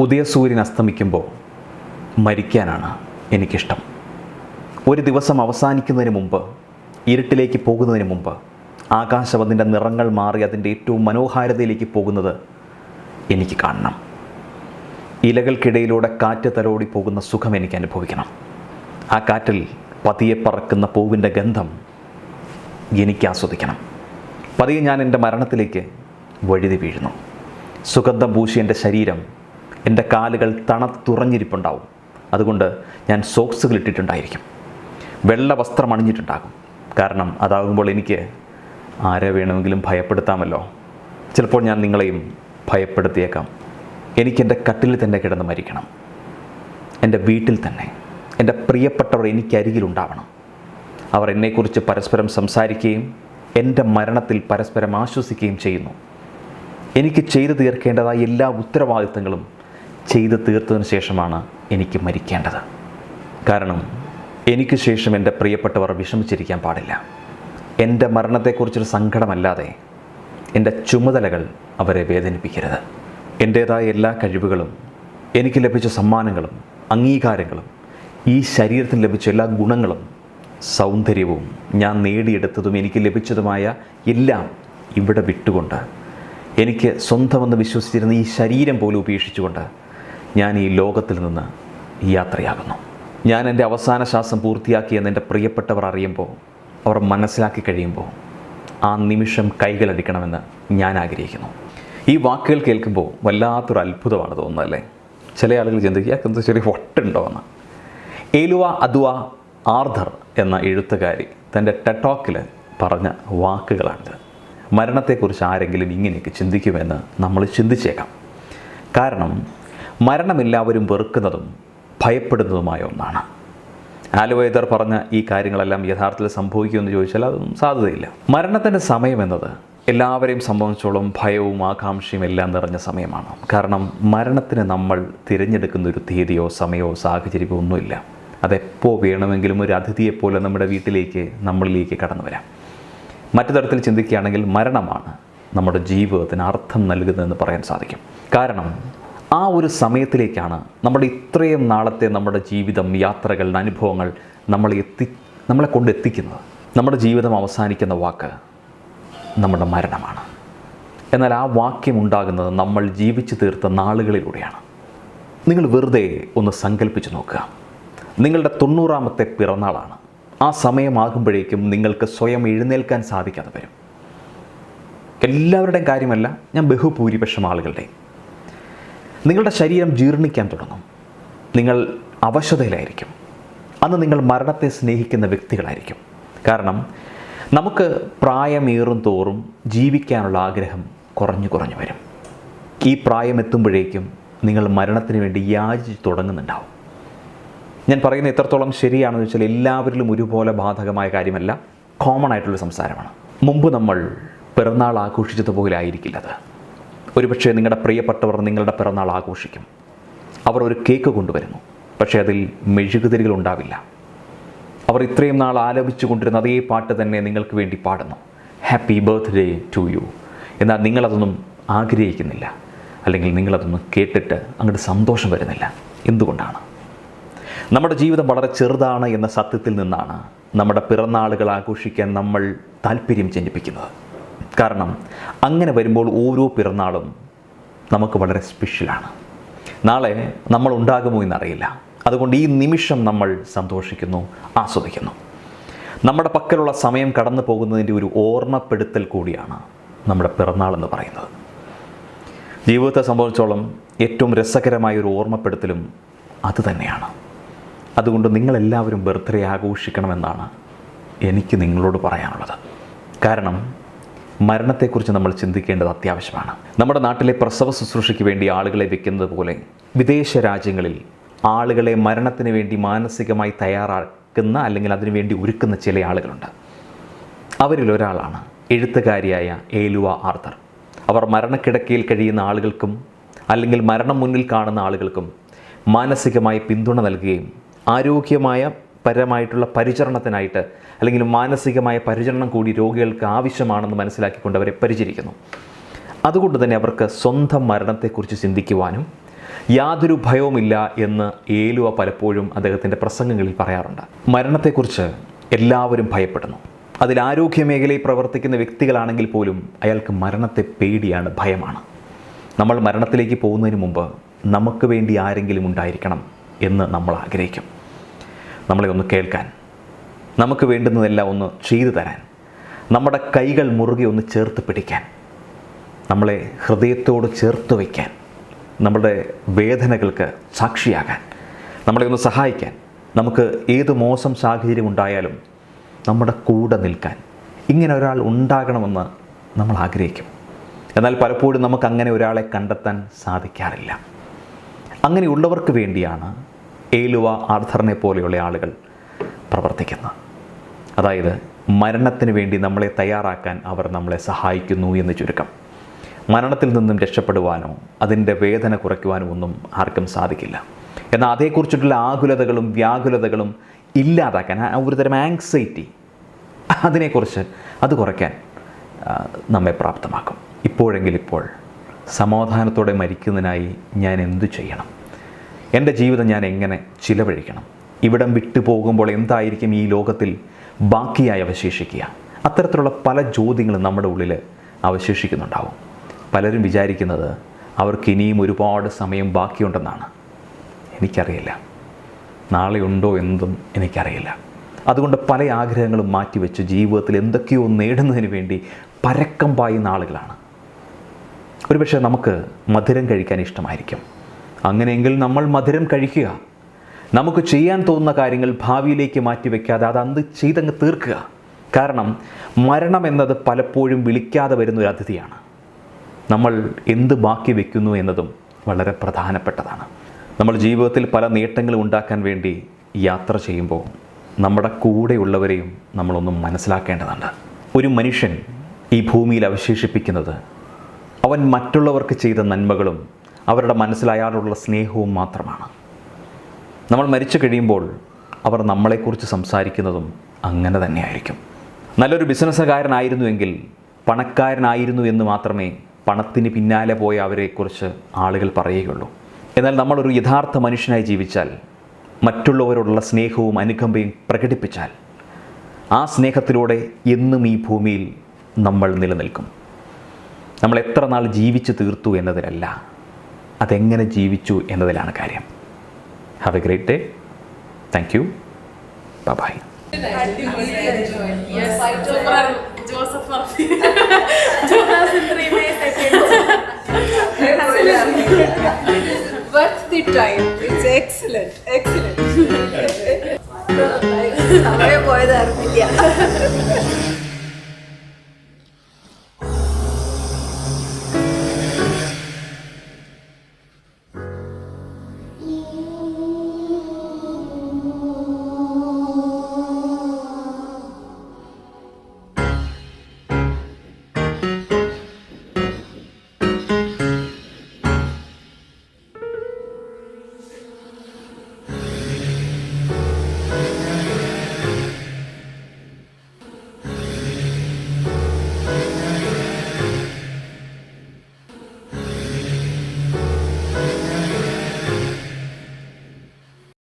ഉദയസൂര്യൻ അസ്തമിക്കുമ്പോൾ മരിക്കാനാണ് എനിക്കിഷ്ടം. ഒരു ദിവസം അവസാനിക്കുന്നതിന് മുമ്പ് ഇരുട്ടിലേക്ക് പോകുന്നതിന് മുമ്പ് ആകാശം അതിന്റെ നിറങ്ങൾ മാറി അതിന്റെ ഏറ്റവും മനോഹാരിതയിലേക്ക് പോകുന്നത് എനിക്ക് കാണണം. ഇലകൾക്കിടയിലൂടെ കാറ്റ് തലോടി പോകുന്ന സുഖം എനിക്ക് അനുഭവിക്കണം. ആ കാറ്റിൽ പതിയെ പറക്കുന്ന പൂവിന്റെ ഗന്ധം എനിക്ക് ആസ്വദിക്കണം. പതിയെ ഞാൻ എന്റെ മരണത്തിലേക്ക് വഴുതി വീഴുന്നു. സുഗന്ധം പൂശി എന്റെ ശരീരം എന്റെ കാലുകൾ തണുത്തുറഞ്ഞിരിപ്പുണ്ടാവും. അതുകൊണ്ട് ഞാൻ സോക്സുകൾ ഇട്ടിട്ടുണ്ടായിരിക്കും. വെള്ള വസ്ത്രം അണിഞ്ഞിട്ടുണ്ടാകും. കാരണം അതാകുമ്പോൾ എനിക്ക് ആരെ വേണമെങ്കിലും ഭയപ്പെടുത്താമല്ലോ. ചിലപ്പോൾ ഞാൻ നിങ്ങളെയും ഭയപ്പെടുത്തിയേക്കാം. എനിക്കെന്റെ കട്ടിലിൽ തന്നെ കിടന്ന് മരിക്കണം. എന്റെ വീട്ടിൽ തന്നെ. എന്റെ പ്രിയപ്പെട്ടവർ എനിക്കരികിലുണ്ടാവണം അവർ എന്നെക്കുറിച്ച് പരസ്പരം സംസാരിക്കുകയും എന്റെ മരണത്തിൽ പരസ്പരം ആശ്വസിക്കുകയും ചെയ്യുന്നു. എനിക്ക് ചെയ്തു തീർക്കേണ്ടതായ എല്ലാ ഉത്തരവാദിത്തങ്ങളും ചെയ്തു തീർത്തതിന് ശേഷമാണ് എനിക്ക് മരിക്കേണ്ടത്. കാരണം എനിക്ക് ശേഷം എന്റെ പ്രിയപ്പെട്ടവർ വിഷമിച്ചിരിക്കാൻ പാടില്ല. എന്റെ മരണത്തെക്കുറിച്ചൊരു സങ്കടമല്ലാതെ എന്റെ ചുമതലകൾ അവരെ വേദനിപ്പിക്കരുത്. എന്റേതായ എല്ലാ കഴിവുകളും എനിക്ക് ലഭിച്ച സമ്മാനങ്ങളും അംഗീകാരങ്ങളും ഈ ശരീരത്തിന് ലഭിച്ച എല്ലാ ഗുണങ്ങളും സൗന്ദര്യവും ഞാൻ നേടിയെടുത്തതും എനിക്ക് ലഭിച്ചതുമായ എല്ലാം ഇവിടെ വിട്ടുകൊണ്ട് എനിക്ക് സ്വന്തമെന്ന് വിശ്വസിച്ചിരുന്ന ഈ ശരീരം പോലും ഉപേക്ഷിച്ചുകൊണ്ട് ഞാൻ ഈ ലോകത്തിൽ നിന്ന് യാത്രയാകുന്നു. ഞാൻ എന്റെ അവസാന ശ്വാസം പൂർത്തിയാക്കിയെന്ന് എന്റെ പ്രിയപ്പെട്ടവർ അറിയുമ്പോൾ അവർ മനസ്സിലാക്കി കഴിയുമ്പോൾ ആ നിമിഷം കൈകളടിക്കണമെന്ന് ഞാൻ ആഗ്രഹിക്കുന്നു. ഈ വാക്കുകൾ കേൾക്കുമ്പോൾ വല്ലാത്തൊരു അത്ഭുതമാണ് തോന്നുന്നതല്ലേ ചില ആളുകൾ ചിന്തിക്കുക എന്താ ചെറിയ വട്ടുണ്ടോ എന്ന്. ഏലുവ അദ്വ ആർദർ എന്ന എഴുത്തുകാരി തന്റെ ടെട്ടോക്കിൽ പറഞ്ഞ വാക്കുകളാണിത്. മരണത്തെക്കുറിച്ച് ആരെങ്കിലും ഇങ്ങനെയൊക്കെ ചിന്തിക്കുമെന്ന് നമ്മൾ ചിന്തിച്ചേക്കാം. കാരണം മരണം എല്ലാവരും വെറുക്കുന്നതും ഭയപ്പെടുന്നതുമായ ഒന്നാണ്. ആലുവൈദർ പറഞ്ഞ ഈ കാര്യങ്ങളെല്ലാം യഥാർത്ഥത്തിൽ സംഭവിക്കുമെന്ന് ചോദിച്ചാൽ അതൊന്നും സാധ്യതയില്ല. മരണത്തിന്റെ സമയം എന്നത് എല്ലാവരെയും സംബന്ധിച്ചോളം ഭയവും ആകാംക്ഷയും എല്ലാം നിറഞ്ഞ സമയമാണ്. കാരണം മരണത്തിന് നമ്മൾ തിരഞ്ഞെടുക്കുന്ന ഒരു തീയതിയോ സമയമോ സാഹചര്യമോ ഒന്നുമില്ല. അതെപ്പോൾ വേണമെങ്കിലും ഒരു അതിഥിയെപ്പോലെ നമ്മുടെ വീട്ടിലേക്ക് നമ്മളിലേക്ക് കടന്നു വരാം. മറ്റു തരത്തിൽ ചിന്തിക്കുകയാണെങ്കിൽ മരണമാണ് നമ്മുടെ ജീവിതത്തിന് അർത്ഥം നൽകുന്നതെന്ന് പറയാൻ സാധിക്കും. കാരണം ആ ഒരു സമയത്തിലേക്കാണ് നമ്മുടെ ഇത്രയും നാളത്തെ നമ്മുടെ ജീവിതം യാത്രകൾ അനുഭവങ്ങൾ നമ്മളെ എത്തി നമ്മളെ കൊണ്ട് എത്തിക്കുന്നത് നമ്മുടെ ജീവിതം അവസാനിക്കുന്ന വാക്ക് നമ്മുടെ മരണമാണ്. എന്നാൽ ആ വാക്യം ഉണ്ടാകുന്നത് നമ്മൾ ജീവിച്ചു തീർത്ത നാളുകളിലൂടെയാണ്. നിങ്ങൾ വെറുതെ ഒന്ന് സങ്കല്പിച്ച് നോക്കുക. നിങ്ങളുടെ തൊണ്ണൂറാമത്തെ പിറന്നാളാണ്. ആ സമയമാകുമ്പോഴേക്കും നിങ്ങൾക്ക് സ്വയം എഴുന്നേൽക്കാൻ സാധിക്കാതെ വരും. എല്ലാവരുടെയും കാര്യമല്ല ഞാൻ ബഹുഭൂരിപക്ഷം ആളുകളുടെയും. നിങ്ങളുടെ ശരീരം ജീർണിക്കാൻ തുടങ്ങും. നിങ്ങൾ അവശതയിലായിരിക്കും. അന്ന് നിങ്ങൾ മരണത്തെ സ്നേഹിക്കുന്ന വ്യക്തികളായിരിക്കും. കാരണം നമുക്ക് പ്രായമേറും തോറും ജീവിക്കാനുള്ള ആഗ്രഹം കുറഞ്ഞു കുറഞ്ഞു വരും. ഈ പ്രായം എത്തുമ്പോഴേക്കും നിങ്ങൾ മരണത്തിന് വേണ്ടി യാചിച്ച് തുടങ്ങുന്നുണ്ടാവും. ഞാൻ പറയുന്നത് എത്രത്തോളം ശരിയാണെന്ന് വെച്ചാൽ എല്ലാവരിലും ഒരുപോലെ ബാധകമായ കാര്യമല്ല കോമൺ ആയിട്ടുള്ള സംസാരമാണ്. മുമ്പ് നമ്മൾ പിറന്നാൾ ആഘോഷിച്ചതുപോലെ ആയിരിക്കില്ല അത് ഒരുപക്ഷെ നിങ്ങളുടെ പ്രിയപ്പെട്ടവർ നിങ്ങളുടെ പിറന്നാൾ ആഘോഷിക്കും. അവർ ഒരു കേക്ക് കൊണ്ടുവരുന്നു. പക്ഷേ അതിൽ മെഴുകുതിരികൾ ഉണ്ടാവില്ല. അവർ ഇത്രയും നാൾ ആലപിച്ചു കൊണ്ടിരുന്ന അതേ പാട്ട് തന്നെ നിങ്ങൾക്ക് വേണ്ടി പാടുന്നു. ഹാപ്പി ബർത്ത്ഡേ ടു യു എന്നാൽ നിങ്ങളതൊന്നും ആഗ്രഹിക്കുന്നില്ല. അല്ലെങ്കിൽ നിങ്ങളതൊന്നും കേട്ടിട്ട് അങ്ങോട്ട് സന്തോഷം വരുന്നില്ല. എന്തുകൊണ്ടാണ്? നമ്മുടെ ജീവിതം വളരെ ചെറുതാണ് എന്ന സത്യത്തിൽ നിന്നാണ് നമ്മുടെ പിറന്നാളുകൾ ആഘോഷിക്കാൻ നമ്മൾ താല്പര്യം ജനിപ്പിക്കുന്നത്. കാരണം അങ്ങനെ വരുമ്പോൾ ഓരോ പിറന്നാളും നമുക്ക് വളരെ സ്പെഷ്യലാണ് നാളെ നമ്മൾ ഉണ്ടാകുമോ എന്നറിയില്ല. അതുകൊണ്ട് ഈ നിമിഷം നമ്മൾ സന്തോഷിക്കുന്നു ആസ്വദിക്കുന്നു. നമ്മുടെ പക്കലുള്ള സമയം കടന്നു പോകുന്നതിന്റെ ഒരു ഓർമ്മപ്പെടുത്തൽ കൂടിയാണ് നമ്മുടെ പിറന്നാൾ എന്ന് പറയുന്നത്. ജീവിതത്തെ സംബന്ധിച്ചോളം ഏറ്റവും രസകരമായ ഒരു ഓർമ്മപ്പെടുത്തലും അത് തന്നെയാണ്. അതുകൊണ്ട് നിങ്ങളെല്ലാവരും ബർത്ത്ഡേ ആഘോഷിക്കണമെന്നാണ് എനിക്ക് നിങ്ങളോട് പറയാനുള്ളത്. കാരണം മരണത്തെക്കുറിച്ച് നമ്മൾ ചിന്തിക്കേണ്ടത് അത്യാവശ്യമാണ്. നമ്മുടെ നാട്ടിലെ പ്രസവ ശുശ്രൂഷയ്ക്ക് വേണ്ടി ആളുകളെ വെക്കുന്നത് പോലെ വിദേശ രാജ്യങ്ങളിൽ ആളുകളെ മരണത്തിന് വേണ്ടി മാനസികമായി തയ്യാറാക്കുന്ന അല്ലെങ്കിൽ അതിനുവേണ്ടി ഒരുക്കുന്ന ചില ആളുകളുണ്ട്. അവരിൽ ഒരാളാണ് എഴുത്തുകാരിയായ ഏലുവ ആർത്തർ അവർ മരണക്കിടക്കയിൽ കഴിയുന്ന ആളുകൾക്കും അല്ലെങ്കിൽ മരണം മുന്നിൽ കാണുന്ന ആളുകൾക്കും മാനസികമായി പിന്തുണ നൽകുകയും ആരോഗ്യമായ പരമായിട്ടുള്ള പരിചരണത്തിനായിട്ട് അല്ലെങ്കിൽ മാനസികമായ പരിചരണം കൂടി രോഗികൾക്ക് ആവശ്യമാണെന്ന് മനസ്സിലാക്കിക്കൊണ്ട് അവരെ പരിചരിക്കുന്നു. അതുകൊണ്ട് തന്നെ അവർക്ക് സ്വന്തം മരണത്തെക്കുറിച്ച് ചിന്തിക്കുവാനും യാതൊരു ഭയവുമില്ല എന്ന് ഏലുവ പലപ്പോഴും അദ്ദേഹത്തിന്റെ പ്രസംഗങ്ങളിൽ പറയാറുണ്ട്. മരണത്തെക്കുറിച്ച് എല്ലാവരും ഭയപ്പെടുന്നു. അതിൽ ആരോഗ്യ മേഖലയിൽ പ്രവർത്തിക്കുന്ന വ്യക്തികളാണെങ്കിൽ പോലും അയാൾക്ക് മരണത്തെ പേടിയാണ് ഭയമാണ്. നമ്മൾ മരണത്തിലേക്ക് പോകുന്നതിന് മുമ്പ് നമുക്ക് വേണ്ടി ആരെങ്കിലും ഉണ്ടായിരിക്കണം എന്ന് നമ്മൾ ആഗ്രഹിക്കും. നമ്മളെ ഒന്ന് കേൾക്കാൻ നമുക്ക് വേണ്ടുന്നതെല്ലാം ഒന്ന് ചെയ്തു തരാൻ. നമ്മുടെ കൈകൾ മുറുകെ ഒന്ന് ചേർത്ത് പിടിക്കാൻ. നമ്മളെ ഹൃദയത്തോട് ചേർത്ത് വയ്ക്കാൻ. നമ്മുടെ വേദനകൾക്ക് സാക്ഷിയാകാൻ. നമ്മളെ ഒന്ന് സഹായിക്കാൻ. നമുക്ക് ഏത് മോശം സാഹചര്യം ഉണ്ടായാലും നമ്മുടെ കൂടെ നിൽക്കാൻ. ഇങ്ങനെ ഒരാൾ ഉണ്ടാകണമെന്ന് നമ്മൾ ആഗ്രഹിക്കും. എന്നാൽ പലപ്പോഴും നമുക്ക് അങ്ങനെ ഒരാളെ കണ്ടെത്താൻ സാധിക്കാറില്ല. അങ്ങനെയുള്ളവർക്ക് വേണ്ടിയാണ് ഏലുവ ആർദ്ധറിനെ പോലെയുള്ള ആളുകൾ പ്രവർത്തിക്കുന്നത്. അതായത് മരണത്തിന് വേണ്ടി നമ്മളെ തയ്യാറാക്കാൻ അവർ നമ്മളെ സഹായിക്കുന്നു എന്ന് ചുരുക്കം. മരണത്തിൽ നിന്നും രക്ഷപ്പെടുവാനോ അതിന്റെ വേദന കുറയ്ക്കുവാനോ ഒന്നും ആർക്കും സാധിക്കില്ല. എന്നാൽ അതേക്കുറിച്ചിട്ടുള്ള ആകുലതകളും വ്യാകുലതകളും ഇല്ലാതാക്കാൻ ഒരു തരം ആങ്സൈറ്റി അതിനെക്കുറിച്ച് അത് കുറയ്ക്കാൻ നമ്മെ പ്രാപ്തമാക്കും. ഇപ്പോഴെങ്കിൽ ഇപ്പോൾ സമാധാനത്തോടെ മരിക്കുന്നതിനായി ഞാൻ എന്തു ചെയ്യണം? എന്റെ ജീവിതം ഞാൻ എങ്ങനെ ചിലവഴിക്കണം? ഇവിടം വിട്ടു പോകുമ്പോൾ എന്തായിരിക്കും ഈ ലോകത്തിൽ ബാക്കിയായി അവശേഷിക്കുക. അത്തരത്തിലുള്ള പല ചോദ്യങ്ങളും നമ്മുടെ ഉള്ളിൽ അവശേഷിക്കുന്നുണ്ടാവും. പലരും വിചാരിക്കുന്നത് അവർക്ക് ഇനിയും ഒരുപാട് സമയം ബാക്കിയുണ്ടെന്നാണ്. എനിക്കറിയില്ല. നാളെ ഉണ്ടോ എന്തും എനിക്കറിയില്ല. അതുകൊണ്ട് പല ആഗ്രഹങ്ങളും മാറ്റിവെച്ച് ജീവിതത്തിൽ എന്തൊക്കെയോ നേടുന്നതിന് വേണ്ടി പരക്കം പായുന്ന ആളുകളാണ്. ഒരുപക്ഷെ നമുക്ക് മധുരം കഴിക്കാൻ ഇഷ്ടമായിരിക്കും. അങ്ങനെയെങ്കിൽ നമ്മൾ മധുരം കഴിക്കുക. നമുക്ക് ചെയ്യാൻ തോന്നുന്ന കാര്യങ്ങൾ ഭാവിയിലേക്ക് മാറ്റിവെക്കാതെ അത് അന്ത് ചെയ്തങ്ങ് തീർക്കുക. കാരണം മരണം എന്നത് പലപ്പോഴും വിളിക്കാതെ വരുന്ന ഒരു അതിഥിയാണ്. നമ്മൾ എന്ത് ബാക്കി വെക്കുന്നു എന്നതും വളരെ പ്രധാനപ്പെട്ടതാണ്. നമ്മൾ ജീവിതത്തിൽ പല നേട്ടങ്ങളും ഉണ്ടാക്കാൻ വേണ്ടി യാത്ര ചെയ്യുമ്പോൾ നമ്മുടെ കൂടെയുള്ളവരെയും നമ്മളൊന്നും മനസ്സിലാക്കേണ്ടതുണ്ട്. ഒരു മനുഷ്യൻ ഈ ഭൂമിയിൽ അവശേഷിപ്പിക്കുന്നത് അവൻ മറ്റുള്ളവർക്ക് ചെയ്ത നന്മകളും അവരുടെ മനസ്സിൽ സ്നേഹവും മാത്രമാണ്. നമ്മൾ മരിച്ചു കഴിയുമ്പോൾ അവർ നമ്മളെക്കുറിച്ച് സംസാരിക്കുന്നതും അങ്ങനെ തന്നെയായിരിക്കും. നല്ലൊരു ബിസിനസ്സുകാരനായിരുന്നുവെങ്കിൽ പണക്കാരനായിരുന്നു എന്ന് മാത്രമേ പണത്തിന് പിന്നാലെ പോയ അവരെക്കുറിച്ച് ആളുകൾ പറയുകയുള്ളൂ. എന്നാൽ നമ്മളൊരു യഥാർത്ഥ മനുഷ്യനായി ജീവിച്ചാൽ മറ്റുള്ളവരോടുള്ള സ്നേഹവും അനുകമ്പയും പ്രകടിപ്പിച്ചാൽ ആ സ്നേഹത്തിലൂടെ എന്നും ഈ ഭൂമിയിൽ നമ്മൾ നിലനിൽക്കും. നമ്മൾ എത്ര നാൾ ജീവിച്ചു തീർത്തു എന്നതിലല്ല അതെങ്ങനെ ജീവിച്ചു എന്നതിലാണ് കാര്യം. Have a great day thank you bye Yes, Jofran Joseph Murphy. 2003 May 2nd. What's the time? It's excellent, excellent. സമയം പോയത് അറിഞ്ഞില്ല